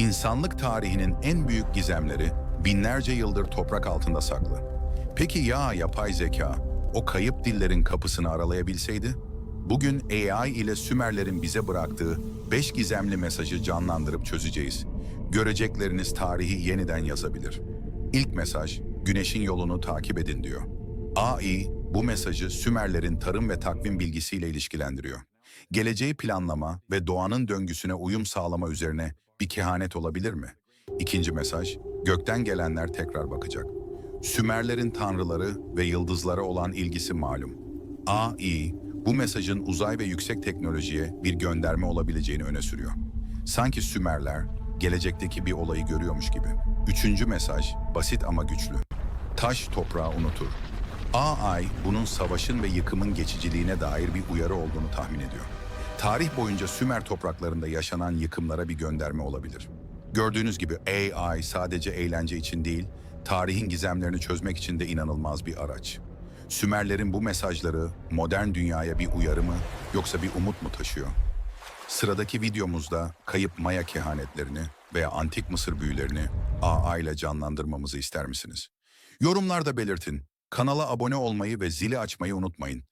İnsanlık tarihinin en büyük gizemleri binlerce yıldır toprak altında saklı. Peki ya yapay zeka o kayıp dillerin kapısını aralayabilseydi? Bugün AI ile Sümerlerin bize bıraktığı beş gizemli mesajı canlandırıp çözeceğiz. Görecekleriniz tarihi yeniden yazabilir. İlk mesaj, güneşin yolunu takip edin diyor. AI, bu mesajı Sümerlerin tarım ve takvim bilgisiyle ilişkilendiriyor. Geleceği planlama ve doğanın döngüsüne uyum sağlama üzerine bir kehanet olabilir mi? İkinci mesaj, gökten gelenler tekrar bakacak. Sümerlerin tanrıları ve yıldızlara olan ilgisi malum. AI, bu mesajın uzay ve yüksek teknolojiye bir gönderme olabileceğini öne sürüyor. Sanki Sümerler, gelecekteki bir olayı görüyormuş gibi. Üçüncü mesaj, basit ama güçlü. Taş toprağı unutur. AI, bunun savaşın ve yıkımın geçiciliğine dair bir uyarı olduğunu tahmin ediyor. Tarih boyunca Sümer topraklarında yaşanan yıkımlara bir gönderme olabilir. Gördüğünüz gibi AI sadece eğlence için değil, tarihin gizemlerini çözmek için de inanılmaz bir araç. Sümerlerin bu mesajları modern dünyaya bir uyarı mı yoksa bir umut mu taşıyor? Sıradaki videomuzda kayıp Maya kehanetlerini veya antik Mısır büyülerini AI ile canlandırmamızı ister misiniz? Yorumlarda belirtin. Kanala abone olmayı ve zili açmayı unutmayın.